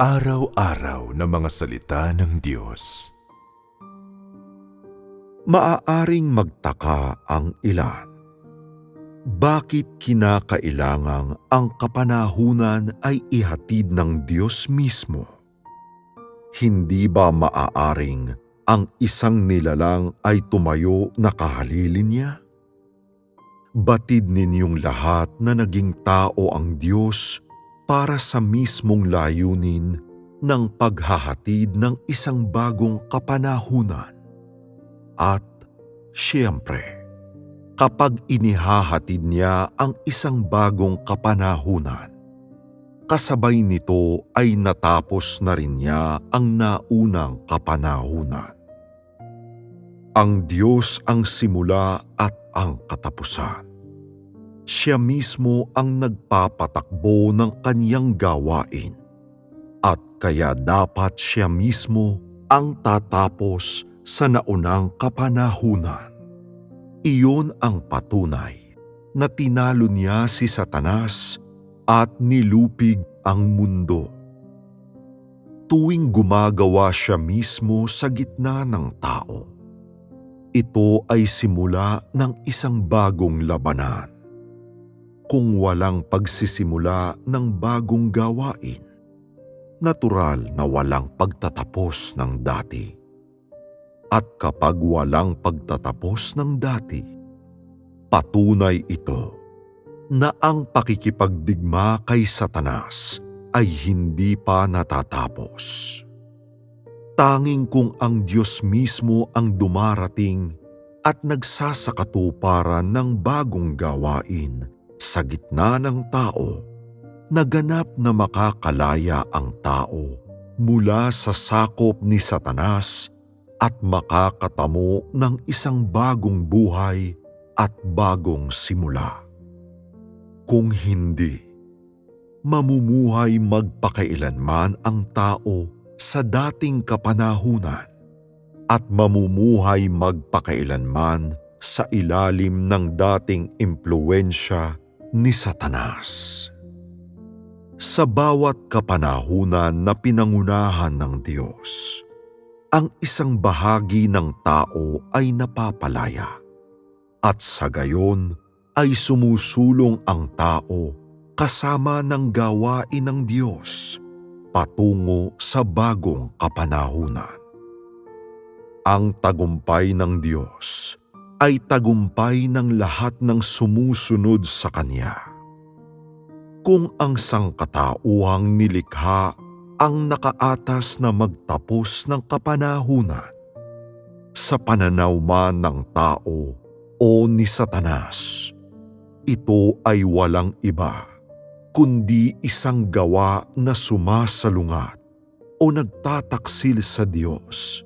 Araw-araw na mga salita ng Diyos. Maaaring magtaka ang ilan. Bakit kinakailangang ang kapanahunan ay ihatid ng Diyos mismo? Hindi ba maaaring ang isang nilalang ay tumayo na kahalilin niya? Batid ninyong lahat na naging tao ang Diyos para sa mismong layunin ng paghahatid ng isang bagong kapanahunan. At, siyempre, kapag inihahatid niya ang isang bagong kapanahunan, kasabay nito ay natapos na rin niya ang naunang kapanahunan. Ang Diyos ang simula at ang katapusan siya mismo ang nagpapatakbo ng kanyang gawain at kaya dapat siya mismo ang tatapos sa naunang kapanahunan. Iyon ang patunay na tinalo niya si Satanas at nilupig ang mundo. Tuwing gumagawa siya mismo sa gitna ng tao, ito ay simula ng isang bagong labanan kung walang pagsisimula ng bagong gawain. Natural na walang pagtatapos ng dati. At kapag walang pagtatapos ng dati, patunay ito na ang pakikipagdigma kay Satanas ay hindi pa natatapos. Tanging kung ang Diyos mismo ang dumarating at nagsasakatuparan ng bagong gawain, sa gitna ng tao, naganap na makakalaya ang tao mula sa sakop ni Satanas at makakatamo ng isang bagong buhay at bagong simula. Kung hindi, mamumuhay magpakailanman ang tao sa dating kapanahunan at mamumuhay magpakailanman sa ilalim ng dating impluensya ni Satanas. Sa bawat kapanahunan na pinangunahan ng Diyos, ang isang bahagi ng tao ay napapalaya at sa gayon ay sumusulong ang tao kasama ng gawain ng Diyos patungo sa bagong kapanahunan. Ang tagumpay ng Diyos ay tagumpay ng lahat ng sumusunod sa Kanya. Kung ang sangkatauhang nilikha ang nakaatas na magtapos ng kapanahunan, sa pananaw man ng tao o ni Satanas, ito ay walang iba kundi isang gawa na sumasalungat o nagtataksil sa Diyos,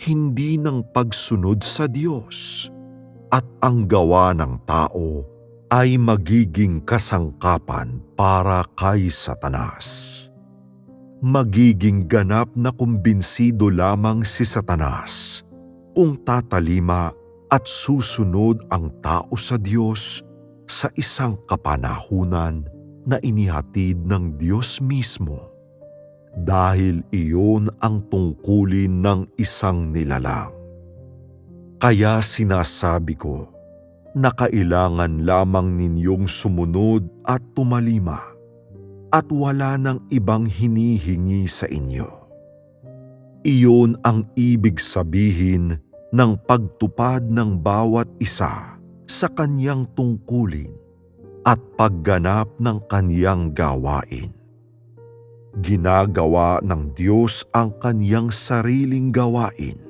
hindi ng pagsunod sa Diyos at ang gawa ng tao ay magiging kasangkapan para kay Satanas. Magiging ganap na kumbinsido lamang si Satanas kung tatalima at susunod ang tao sa Diyos sa isang kapanahunan na inihatid ng Diyos mismo dahil iyon ang tungkulin ng isang nilalang. Kaya sinasabi ko na kailangan lamang ninyong sumunod at tumalima at wala nang ibang hinihingi sa inyo. Iyon ang ibig sabihin ng pagtupad ng bawat isa sa kanyang tungkulin at pagganap ng kanyang gawain. Ginagawa ng Diyos ang kanyang sariling gawain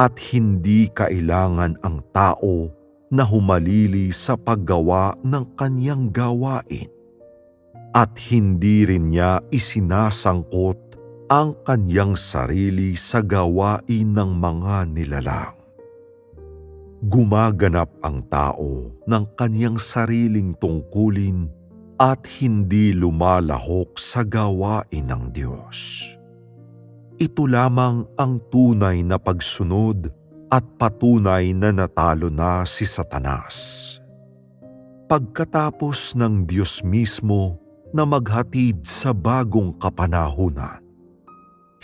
at hindi kailangan ang tao na humalili sa paggawa ng kanyang gawain. At hindi rin niya isinasangkot ang kanyang sarili sa gawain ng mga nilalang. Gumaganap ang tao ng kanyang sariling tungkulin at hindi lumalahok sa gawain ng Diyos. Ito lamang ang tunay na pagsunod at patunay na natalo na si Satanas. Pagkatapos ng Diyos mismo na maghatid sa bagong kapanahunan,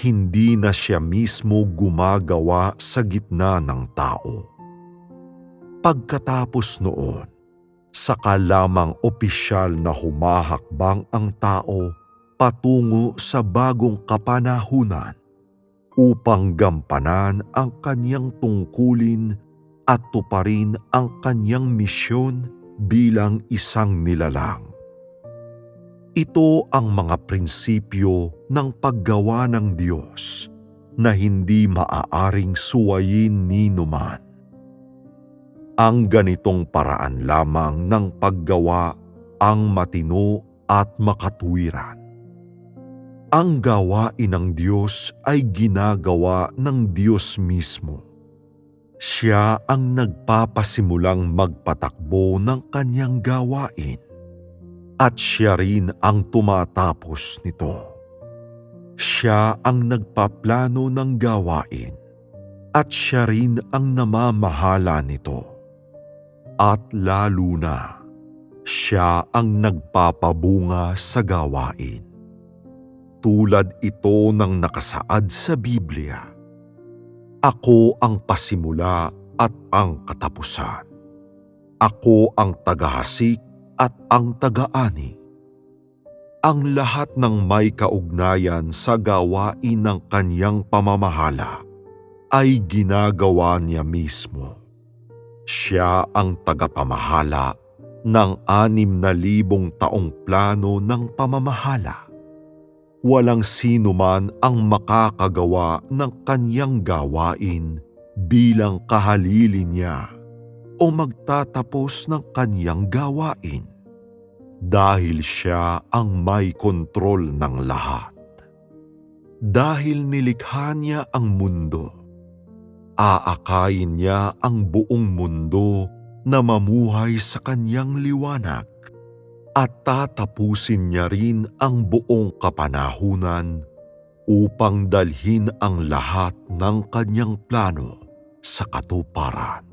hindi na siya mismo gumagawa sa gitna ng tao. Pagkatapos noon, saka lamang opisyal na humahakbang ang tao patungo sa bagong kapanahunan upang gampanan ang kanyang tungkulin at tuparin ang kanyang misyon bilang isang nilalang. Ito ang mga prinsipyo ng paggawa ng Diyos na hindi maaaring suwayin ni numan. Ang ganitong paraan lamang ng paggawa ang matino at makatuwiran. Ang gawain ng Diyos ay ginagawa ng Diyos mismo. Siya ang nagpapasimulang magpatakbo ng kanyang gawain at siya rin ang tumatapos nito. Siya ang nagpaplano ng gawain at siya rin ang namamahala nito. At lalo na, siya ang nagpapabunga sa gawain. Tulad ito ng nakasaad sa Biblia. Ako ang pasimula at ang katapusan. Ako ang tagahasik at ang tagaani. Ang lahat ng may kaugnayan sa gawain ng kanyang pamamahala ay ginagawa niya mismo. Siya ang tagapamahala ng anim na libong taong plano ng pamamahala. Walang sino man ang makakagawa ng kanyang gawain bilang kahalili niya o magtatapos ng kanyang gawain dahil siya ang may kontrol ng lahat. Dahil nilikha niya ang mundo, aakayin niya ang buong mundo na mamuhay sa kanyang liwanag at tatapusin niya rin ang buong kapanahunan upang dalhin ang lahat ng kanyang plano sa katuparan.